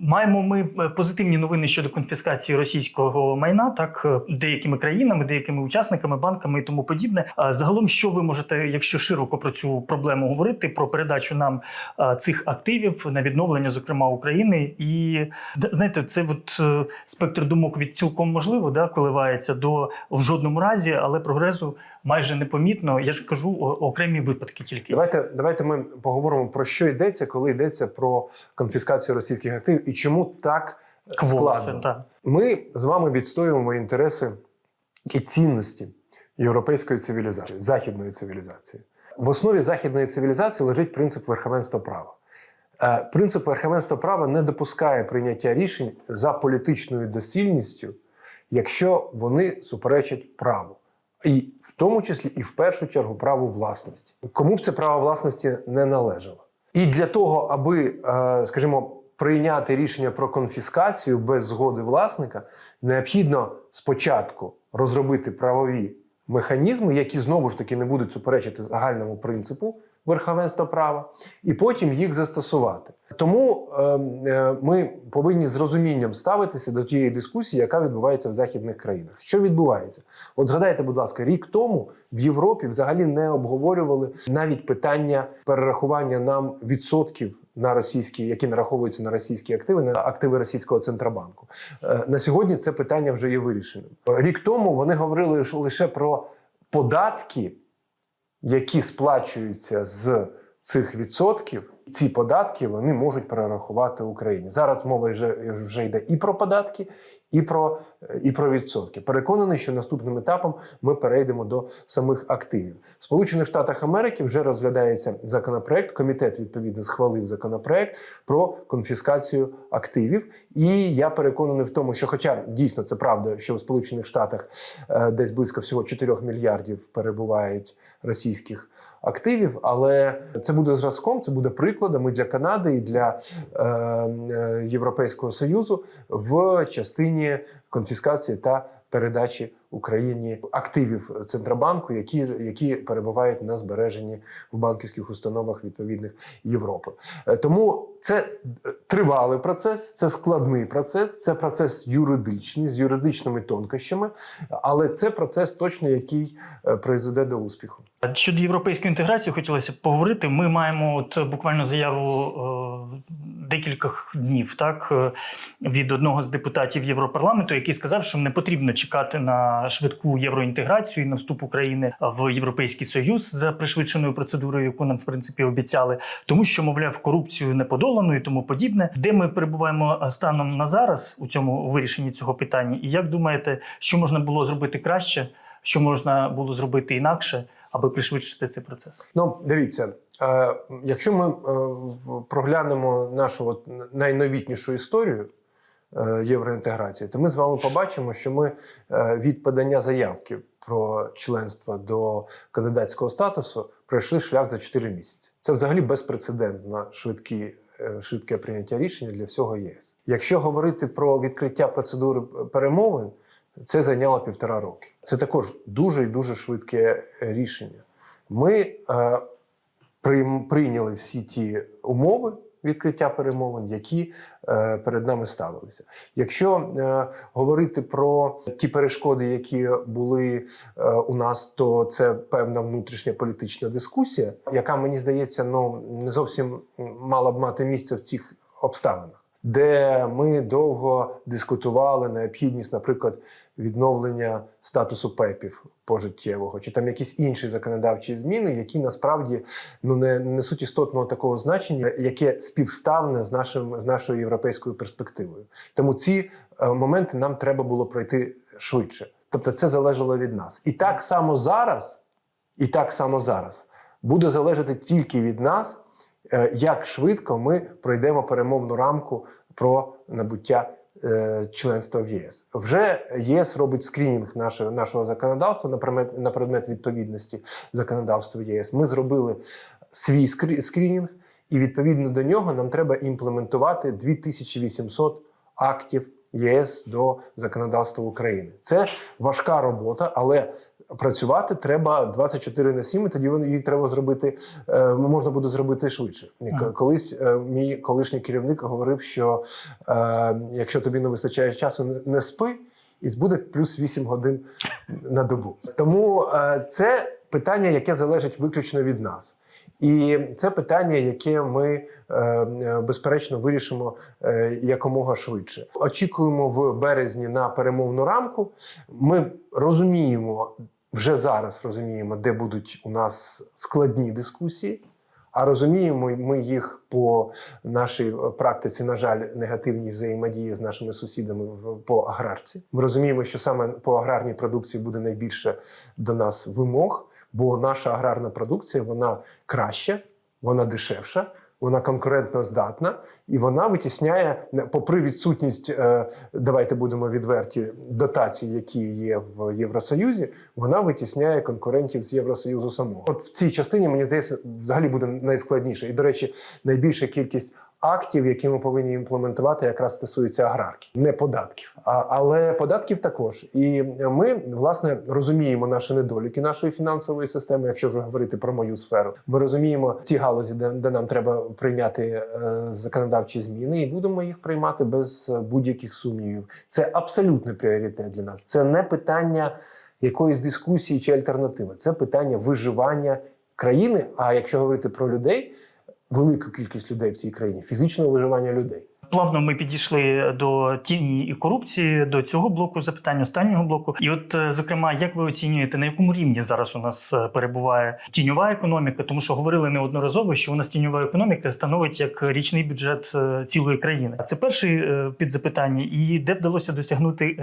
Маємо ми е, позитивні новини щодо конфіскації російського майна, так е, деякими країнами, деякими учасниками, банками і тому подібне. Загалом, що ви можете, якщо широко про цю проблему говорити, про передачу нам цих активів на відновлення, зокрема України, і знаєте, це от е, спектр думок від цілком можливо, да, коливається до в жодному разі, але прогресу майже непомітно. Я ж кажу окремі випадки тільки. Давайте, давайте ми поговоримо про що йдеться, коли йдеться про конфіскацію російських активів і чому так Кво, складно. це, так. Ми з вами відстоюємо інтереси і цінності європейської цивілізації, західної цивілізації. В основі західної цивілізації лежить принцип верховенства права. Е, Принцип верховенства права не допускає прийняття рішень за політичною доцільністю, якщо вони суперечать праву. І в тому числі і в першу чергу право власності. Кому б це право власності не належало. І для того, аби, е, скажімо, прийняти рішення про конфіскацію без згоди власника, необхідно спочатку розробити правові механізми, які знову ж таки не будуть суперечити загальному принципу верховенства права, і потім їх застосувати. Тому е, е, ми повинні з розумінням ставитися до тієї дискусії, яка відбувається в західних країнах. Що відбувається? От згадайте, будь ласка, рік тому в Європі взагалі не обговорювали навіть питання перерахування нам відсотків на російські, які нараховуються на російські активи, на активи російського центробанку. Е, На сьогодні це питання вже є вирішеним. Рік тому вони говорили лише про податки, які сплачуються з цих відсотків. Ці податки вони можуть перерахувати Україні. Зараз мова вже, вже йде і про податки, і про, і про відсотки. Переконаний, що наступним етапом ми перейдемо до самих активів. В Сполучених Штатах Америки вже розглядається законопроект. Комітет відповідно схвалив законопроект про конфіскацію активів. І я переконаний в тому, що, хоча дійсно це правда, що в Сполучених Штатах е, десь близько всього 4 мільярдів перебувають російських активів, але це буде зразком, це буде прикладом і для Канади, і для е, е, Європейського Союзу в частині конфіскації та передачі Україні активів Центробанку, які, які перебувають на збереженні в банківських установах відповідних Європи. Е, Тому це е, тривалий процес, це складний процес, це процес юридичний з юридичними тонкощами, але це процес точно, який е, призведе до успіху. Щодо європейської інтеграції, хотілося б поговорити. Ми маємо от буквально заяву декілька днів, так від одного з депутатів Європарламенту, який сказав, що не потрібно чекати на швидку євроінтеграцію і на вступ України в Європейський Союз за пришвидшеною процедурою, яку нам в принципі обіцяли, тому що мовляв корупцію не подолано і тому подібне. Де ми перебуваємо станом на зараз у цьому вирішенні цього питання? І як думаєте, що можна було зробити краще, що можна було зробити інакше? аби пришвидшити цей процес. Ну, дивіться, е, якщо ми е, проглянемо нашу от найновітнішу історію е, євроінтеграції, то ми з вами побачимо, що ми е, від подання заявки про членство до кандидатського статусу пройшли шлях за 4 місяці. Це взагалі безпрецедентно швидкі. е, Швидке прийняття рішення для всього ЄС. Якщо говорити про відкриття процедури перемовин, це зайняло півтора роки. Це також дуже і дуже швидке рішення. Ми е, прийняли всі ті умови відкриття перемовин, які е, перед нами ставилися. Якщо е, говорити про ті перешкоди, які були е, у нас, то це певна внутрішня політична дискусія, яка мені здається, ну не зовсім мала б мати місце в цих обставинах. Де ми довго дискутували необхідність, наприклад, відновлення статусу ПЕПів пожиттєвого, чи там якісь інші законодавчі зміни, які насправді ну не несуть істотного такого значення, яке співставне з нашим з нашою європейською перспективою. Тому ці е, моменти нам треба було пройти швидше. Тобто, це залежало від нас. І так само зараз, і так само зараз буде залежати тільки від нас, е, як швидко ми пройдемо перемовну рамку про набуття е, членства в ЄС. Вже ЄС робить скринінг нашого, нашого законодавства на предмет, на предмет відповідності законодавству ЄС. Ми зробили свій скрі- скринінг, і відповідно до нього нам треба імплементувати 2800 актів ЄС до законодавства України. Це важка робота, але працювати треба 24 на 7, і тоді вони треба зробити. е, Можна буде зробити швидше. Ага. Колись е, мій колишній керівник говорив, що е, якщо тобі не вистачає часу, не- спи, і буде плюс 8 годин на добу. Тому це питання, яке залежить виключно від нас. І це питання, яке ми безперечно вирішимо якомога швидше. Очікуємо в березні на перемовну рамку. Ми розуміємо вже зараз, розуміємо, де будуть у нас складні дискусії. А розуміємо ми їх по нашій практиці, на жаль, негативній взаємодії з нашими сусідами по аграрці. Ми розуміємо, що саме по аграрній продукції буде найбільше до нас вимог, бо наша аграрна продукція вона краща, вона дешевша. Вона конкурентно здатна і вона витісняє, попри відсутність, е, давайте будемо відверті, дотацій, які є в Євросоюзі, вона витісняє конкурентів з Євросоюзу самого. От в цій частині мені здається, взагалі буде найскладніше. І до речі, найбільша кількість актів, які ми повинні імплементувати, якраз стосується аграрки, не податків, а, але податків також. І ми власне розуміємо наші недоліки нашої фінансової системи. Якщо вже говорити про мою сферу, ми розуміємо ті галузі, де, де нам треба прийняти е, законодавчі зміни, і будемо їх приймати без е, будь-яких сумнівів. Це абсолютний пріоритет для нас. Це не питання якоїсь дискусії чи альтернативи. Це питання виживання країни. А якщо говорити про людей, велику кількість людей в цій країні, фізичного виживання людей. Плавно ми підійшли до тіні і корупції, до цього блоку запитань, останнього блоку. І от, е, зокрема, як ви оцінюєте, на якому рівні зараз у нас е, перебуває тіньова економіка? Тому що говорили неодноразово, що у нас тіньова економіка становить як річний бюджет е, цілої країни. Це перший е, підзапитання, і де вдалося досягнути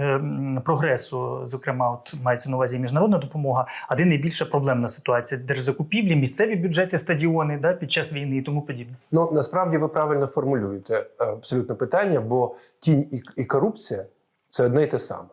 прогресу, зокрема, от мається на увазі міжнародна допомога, а де найбільша проблемна ситуація держзакупівлі, місцеві бюджети, стадіони да, під час війни і тому подібне. Ну насправді ви правильно формулюєте абсолютно питання, бо тінь і, і корупція це одне й те саме.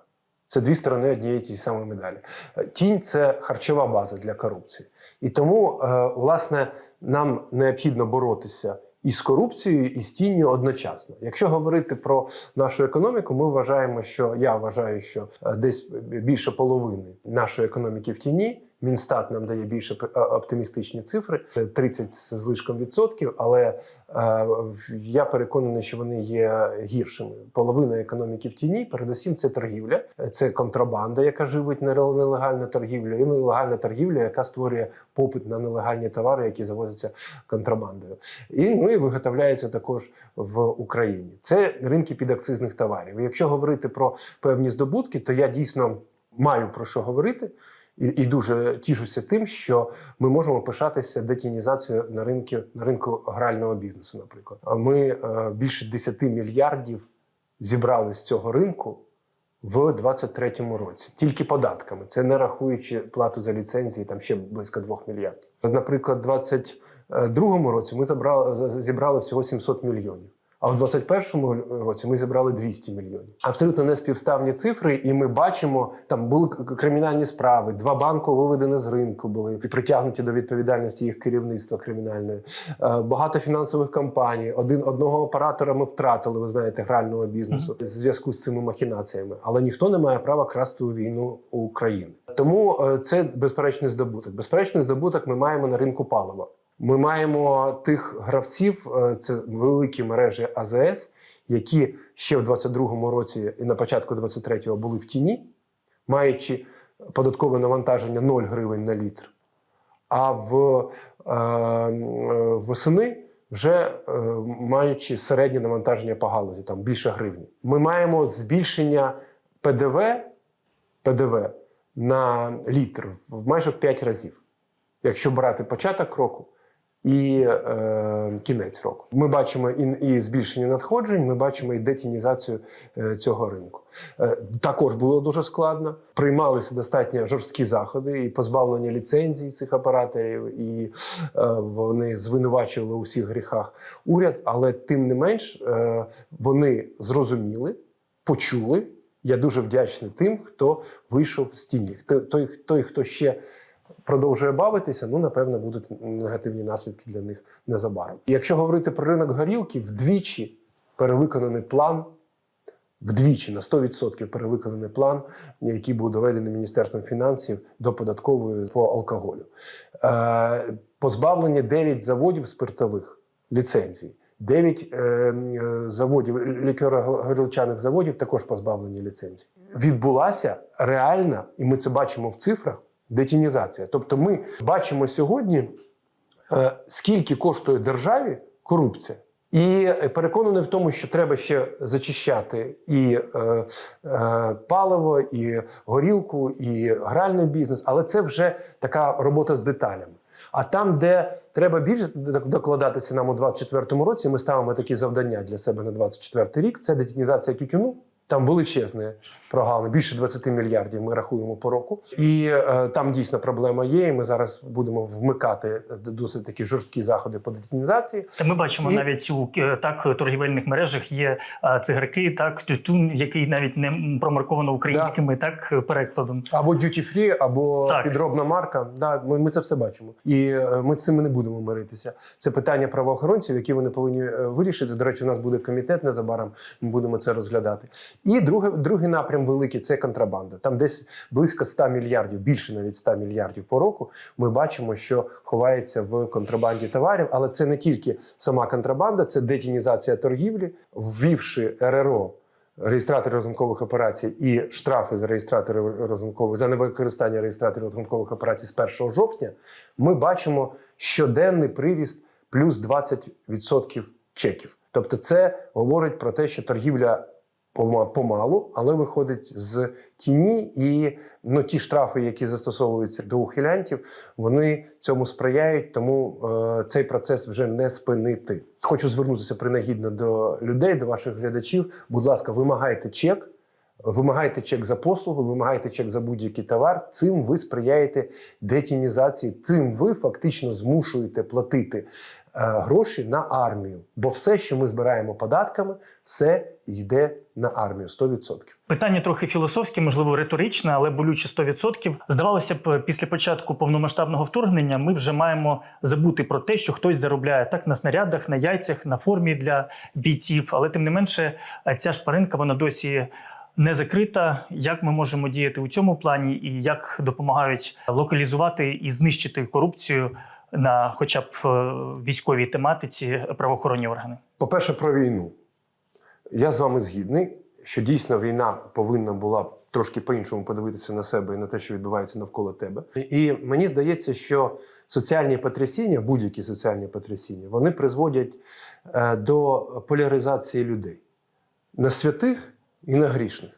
Це дві сторони однієї тієї самої медалі. Е, Тінь це харчова база для корупції. І тому, е, власне, нам необхідно боротися і з корупцією, і з тінню одночасно. Якщо говорити про нашу економіку, ми вважаємо, що я вважаю, що е, десь більше половини нашої економіки в тіні. Мінстат нам дає більше е, оптимістичні цифри, це 30 з злишком відсотків, але е, я переконаний, що вони є гіршими. Половина економіки в тіні, передусім, це торгівля, це контрабанда, яка живить неле- нелегальну торгівлю, і нелегальна торгівля, яка створює попит на нелегальні товари, які завозяться контрабандою. І ну і виготовляється також в Україні. Це ринки підакцизних товарів. Якщо говорити про певні здобутки, то я дійсно маю про що говорити. І, дуже тішуся тим, що ми можемо пишатися детінізацією на ринку на ринку грального бізнесу. Наприклад, ми е, більше 10 мільярдів зібрали з цього ринку в 23-му році, тільки податками. Це не рахуючи плату за ліцензії, там ще близько 2 мільярдів. Наприклад, в 22-му році ми забрали зібрали всього 700 мільйонів. А в 21-му році ми зібрали 200 мільйонів. Абсолютно неспівставні цифри, і ми бачимо, там були кримінальні справи. Два банки виведені з ринку були і притягнуті до відповідальності їх керівництва кримінальної. Е, Багато фінансових компаній. Один одного оператора ми втратили, ви знаєте, грального бізнесу в зв'язку з цими махінаціями. Але ніхто не має права красти у війну України. Тому е, це безперечний здобуток. Безперечний здобуток ми маємо на ринку палива. Ми маємо тих гравців, е, це великі мережі АЗС, які ще в 22-му році і на початку 23-го були в тіні, маючи податкове навантаження 0 гривень на літр. А в е, е, восени вже маючи середнє навантаження по галузі, там більше гривні. Ми маємо збільшення ПДВ, ПДВ на літр майже в 5 разів, якщо брати початок року і е, кінець року. Ми бачимо і, і збільшення надходжень, ми бачимо і детінізацію е, цього ринку. Е, також було дуже складно. Приймалися достатньо жорсткі заходи і позбавлення ліцензій цих операторів, і е, вони звинувачували у всіх гріхах уряд, але тим не менш е, вони зрозуміли, почули. Я дуже вдячний тим, хто вийшов з тіні. Той, той, хто ще продовжує бавитися, ну напевно будуть негативні наслідки для них незабаром. Якщо говорити про ринок горілки, вдвічі перевиконаний план вдвічі на 100% перевиконаний план, який був доведений Міністерством фінансів до податкової по алкоголю. Е, позбавлення 9 заводів спиртових ліцензій. 9 е, е, заводів, лікеро-горілчаних заводів також позбавлені ліцензій. Відбулася реальна, і ми це бачимо в цифрах, детінізація. Тобто ми бачимо сьогодні, е, скільки коштує державі корупція. І переконаний в тому, що треба ще зачищати і е, е, паливо, і горілку, і гральний бізнес, але це вже така робота з деталями. А там, де треба більше докладатися нам у 2024 році, ми ставимо такі завдання для себе на 2024 рік. Це детінізація тютюну. Там величезне прогалини, більше 20 мільярдів ми рахуємо по року. І е, там дійсно проблема є. І ми зараз будемо вмикати досить такі жорсткі заходи по детінізації. Та ми бачимо І- навіть у е, так торгівельних мережах є е, цигарки, так тютюн, який навіть не промарковано українськими так е, перекладом. Або duty free, або Так. підробна марка. Да, ми, ми це все бачимо. І е, ми цим не будемо миритися. Це питання правоохоронців, які вони повинні е, вирішити. До речі, у нас буде комітет незабаром. Ми будемо це розглядати. І друге, другий напрям великий це контрабанда. Там десь близько 100 мільярдів, більше навіть 100 мільярдів по року. Ми бачимо, що ховається в контрабанді товарів, але це не тільки сама контрабанда, це детінізація торгівлі, ввівши РРО. Реєстратори розрахункових операцій і штрафи за реєстратори розрахункових за невикористання реєстраторів розрахункових операцій з 1 жовтня, ми бачимо щоденний приріст плюс 20% чеків. Тобто, це говорить про те, що торгівля помалу, але виходить з тіні, і ну, ті штрафи, які застосовуються до ухилянтів, вони цьому сприяють, тому е, цей процес вже не спинити. Хочу звернутися принагідно до людей, до ваших глядачів. Будь ласка, вимагайте чек. Вимагайте чек за послугу, вимагайте чек за будь-який товар. Цим ви сприяєте детінізації, цим ви фактично змушуєте платити е, гроші на армію. Бо все, що ми збираємо податками, все йде на армію 100%. Питання трохи філософське, можливо, риторичне, але болюче 100%. Здавалося б, після початку повномасштабного вторгнення ми вже маємо забути про те, що хтось заробляє так на снарядах, на яйцях, на формі для бійців. Але тим не менше, ця шпаринка вона досі не закрита. Як ми можемо діяти у цьому плані, і як допомагають локалізувати і знищити корупцію на хоча б е, військовій тематиці правоохоронні органи? По-перше, про війну. Я з вами згідний, що дійсно війна повинна була трошки по-іншому подивитися на себе і на те, що відбувається навколо тебе. І мені здається, що соціальні потрясіння, будь-які соціальні потрясіння, вони призводять е, до поляризації людей на святих і на грішних.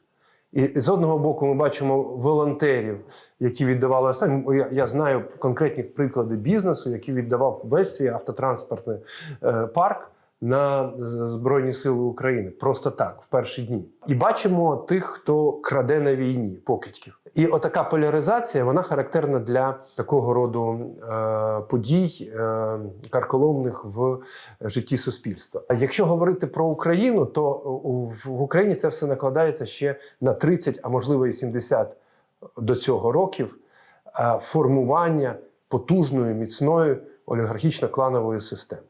І з одного боку, ми бачимо волонтерів, які віддавали останні. Я, я знаю конкретні приклади бізнесу, який віддавав весь свій автотранспортний е, парк на Збройні Сили України просто так, в перші дні. І бачимо тих, хто краде на війні, покидьків. І отака поляризація вона характерна для такого роду е, подій е, карколомних в житті суспільства. А якщо говорити про Україну, то в Україні це все накладається ще на 30, а можливо і 70 до цього років е, формування потужної, міцної олігархічно-кланової системи,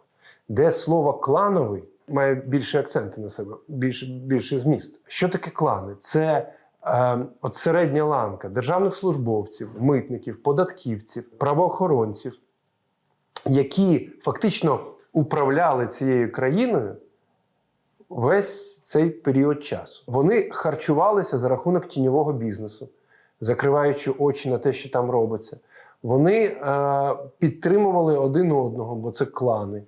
де слово клановий має більше акценти на себе, більше, більше зміст. Що таке клани? Це от середня ланка державних службовців, митників, податківців, правоохоронців, які фактично управляли цією країною весь цей період часу. Вони харчувалися за рахунок тіньового бізнесу, закриваючи очі на те, що там робиться. Вони е, підтримували один одного, бо це клани.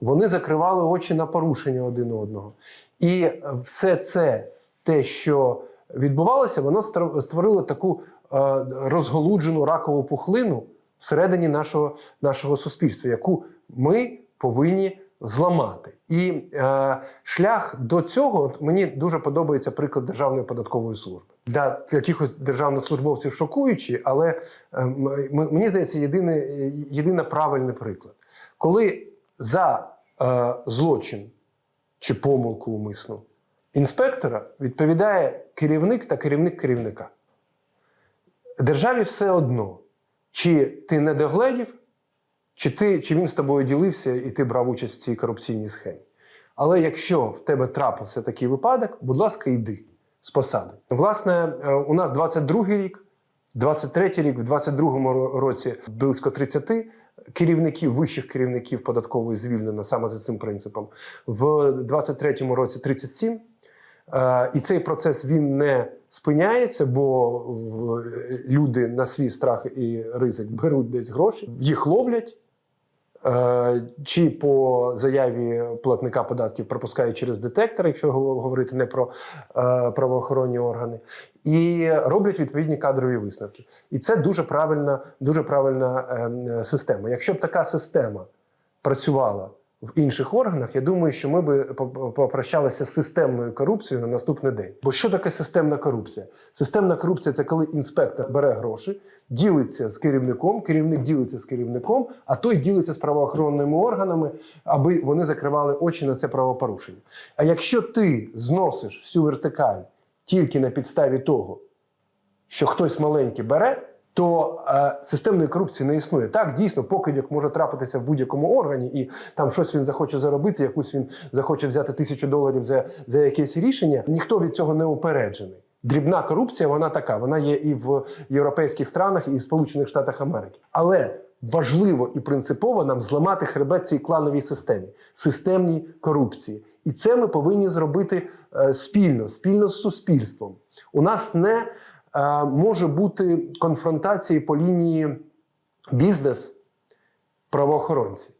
Вони закривали очі на порушення один одного. І все це, те, що відбувалося, воно створило таку е, розголуджену ракову пухлину всередині нашого, нашого суспільства, яку ми повинні зламати. І е, шлях до цього от мені дуже подобається приклад Державної податкової служби. Для якихось державних службовців шокуючий, але е, мені здається, єдиний, єдиний правильний приклад. Коли за е, злочин чи помилку умисну інспектора відповідає керівник та керівник керівника. Державі все одно, чи ти не догледів, чи, ти, чи він з тобою ділився і ти брав участь в цій корупційній схемі. Але якщо в тебе трапився такий випадок, будь ласка, йди з посади. Власне, е, у нас 22-й рік, 23-й рік, в 22-му році близько 30 керівників, вищих керівників податкової звільнено саме за цим принципом. В 23-му році 37. Е, І цей процес він не спиняється, бо люди на свій страх і ризик беруть десь гроші, їх ловлять. е, Чи по заяві платника податків пропускають через детектор, якщо говорити не про е, правоохоронні органи, і роблять відповідні кадрові висновки. І це дуже правильна, дуже правильна ем, система. Якщо б така система працювала в інших органах, я думаю, що ми би по- попрощалися з системною корупцією на наступний день. Бо що таке системна корупція? Системна корупція це коли інспектор бере гроші, ділиться з керівником, керівник ділиться з керівником, а той ділиться з правоохоронними органами, аби вони закривали очі на це правопорушення. А якщо ти зносиш всю вертикаль тільки на підставі того, що хтось маленький бере, то е, системної корупції не існує. Так, дійсно, покидьок може трапитися в будь-якому органі, і там щось він захоче заробити, якусь він захоче взяти тисячу доларів за, за якесь рішення. Ніхто від цього не упереджений. Дрібна корупція, вона така. Вона є і в європейських странах, і в Сполучених Штатах Америки. Але важливо і принципово нам зламати хребет цій клановій системі, системній корупції. І це ми повинні зробити е, спільно, спільно з суспільством. У нас не може бути конфронтації по лінії бізнес правоохоронці.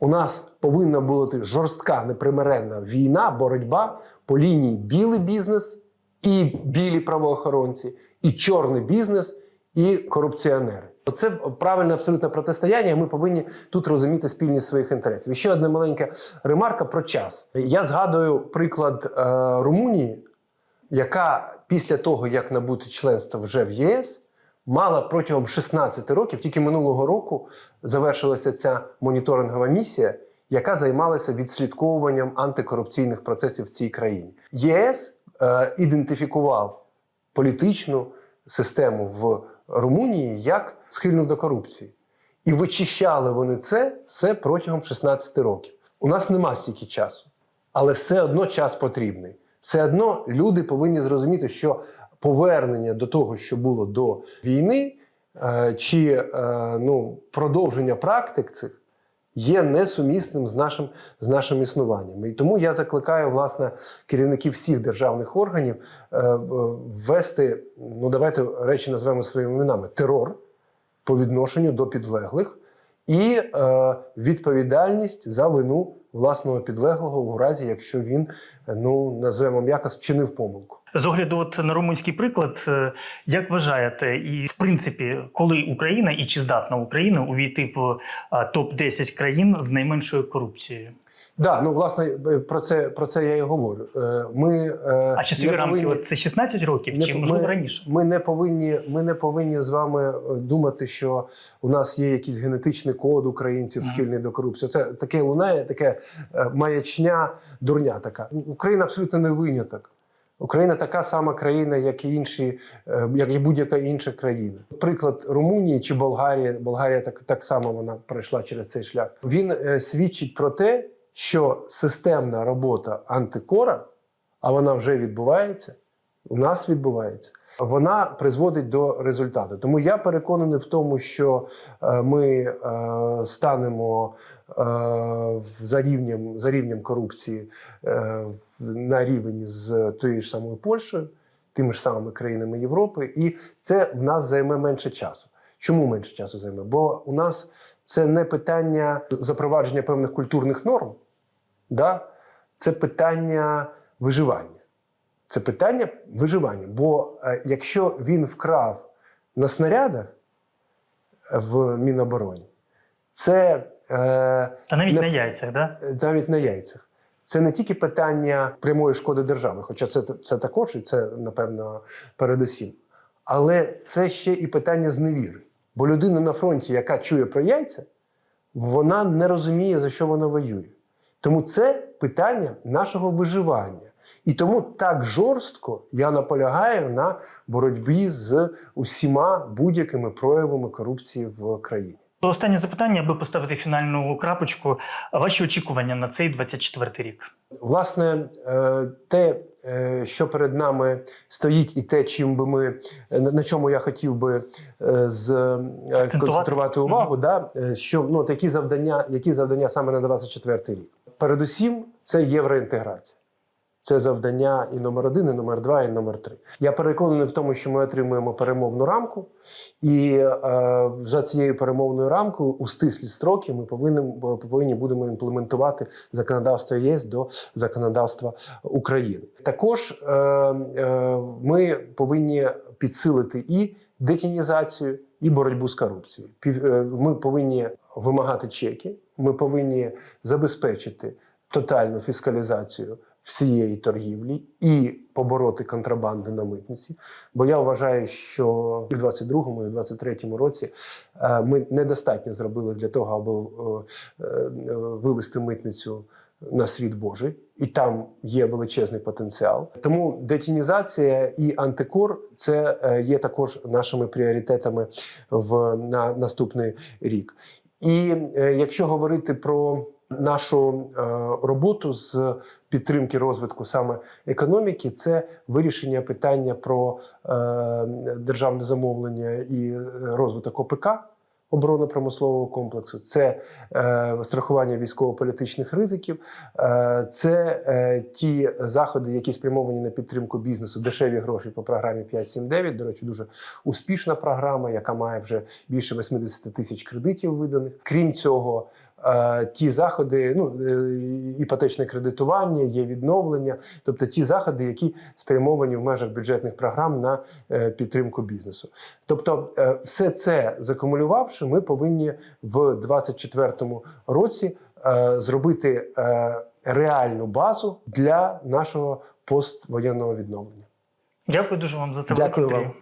У нас повинна бути жорстка непримиренна війна, боротьба по лінії білий бізнес і білі правоохоронці, і чорний бізнес, і корупціонери. Це правильне абсолютно протистояння. Ми повинні тут розуміти спільність своїх інтересів. І ще одна маленька ремарка про час. Я згадую приклад е, Румунії, яка після того, як набути членство вже в ЄС, мала протягом 16 років, тільки минулого року завершилася ця моніторингова місія, яка займалася відслідковуванням антикорупційних процесів в цій країні. ЄС е, ідентифікував політичну систему в Румунії як схильну до корупції. І вичищали вони це все протягом 16 років. У нас нема стільки часу, але все одно час потрібний. Все одно люди повинні зрозуміти, що повернення до того, що було до війни, е, чи е, ну, продовження практик цих є несумісним з нашим, з нашим існуванням. І тому я закликаю власне керівників всіх державних органів е, ввести, ну давайте речі назвемо своїми іменами, терор по відношенню до підлеглих і відповідальність за вину власного підлеглого у разі, якщо він, е, ну назвемо м'яко, вчинив помилку. З огляду от на румунський приклад, е, як вважаєте, і в принципі, коли Україна і чи здатна Україна увійти в топ 10 країн з найменшою корупцією? Да, ну власне е, про це про це я і говорю. Е, Ми е, А часові рамки повинні- це 16 років, не чи можливо ми- раніше? Ми не повинні, ми не повинні з вами думати, що у нас є якийсь генетичний код українців схильний до корупції. Це таке лунає, таке маячня, дурня така. Україна абсолютно не виняток. Україна така сама країна, як і інші, як і будь-яка інша країна. Приклад Румунії чи Болгарії. Болгарія так, так само вона пройшла через цей шлях. Він свідчить про те, що системна робота антикора, а вона вже відбувається, у нас відбувається, вона призводить до результату. Тому я переконаний в тому, що е, ми е, станемо е, за рівнем, за рівнем корупції на рівень з тією ж самою Польщею, тими ж самими країнами Європи, і це в нас займе менше часу. Чому менше часу займе? Бо у нас це не питання запровадження певних культурних норм, да? це питання виживання. Це питання виживання. Бо е, якщо він вкрав на снарядах в Мінобороні, це е, Та навіть не- на яйцях, да? навіть на яйцях. Це не тільки питання прямої шкоди держави, хоча це, це також і це, напевно, передусім. Але це ще і питання зневіри. Бо людина на фронті, яка чує про яйця, вона не розуміє, за що вона воює. Тому це питання нашого виживання. І тому так жорстко я наполягаю на боротьбі з усіма будь-якими проявами корупції в країні. Останнє запитання, аби поставити фінальну крапочку. Ваші очікування на цей 24 рік? Власне, е, те, е, що перед нами стоїть, і те, чим би ми на чому я хотів би з е, концентрувати увагу, да, е, що ну такі завдання, які завдання саме на 24 рік. Передусім, це євроінтеграція. Це завдання і номер один, і номер два, і номер три. Я переконаний в тому, що ми отримуємо перемовну рамку, і е, за цією перемовною рамкою у стислі строки ми повинні, повинні будемо імплементувати законодавство ЄС до законодавства України. Також е, е, ми повинні підсилити і детінізацію, і боротьбу з корупцією. Е, Ми повинні вимагати чеки, ми повинні забезпечити тотальну фіскалізацію всієї торгівлі і побороти контрабанду на митниці. Бо я вважаю, що і в 22-му, і в 23-му році е, ми недостатньо зробили для того, аби е, е, вивести митницю на світ Божий, і там є величезний потенціал. Тому детінізація і антикор це є також нашими пріоритетами в на наступний рік. І е, якщо говорити про нашу е, роботу з підтримки розвитку саме економіки, це вирішення питання про е, державне замовлення і розвиток ОПК. Оборонно-промислового комплексу, це е, страхування військово-політичних ризиків, е, це е, ті заходи, які спрямовані на підтримку бізнесу, дешеві гроші по програмі 5.7.9. До речі, дуже успішна програма, яка має вже більше 80 тисяч кредитів виданих. Крім цього, ті заходи, ну е, іпотечне кредитування, є відновлення, тобто ті заходи, які спрямовані в межах бюджетних програм на е, підтримку бізнесу. Тобто, е, все це закумулювавши, ми повинні в 2024 році е, зробити е, реальну базу для нашого поствоєнного відновлення. Дякую дуже вам за це Дякую вам.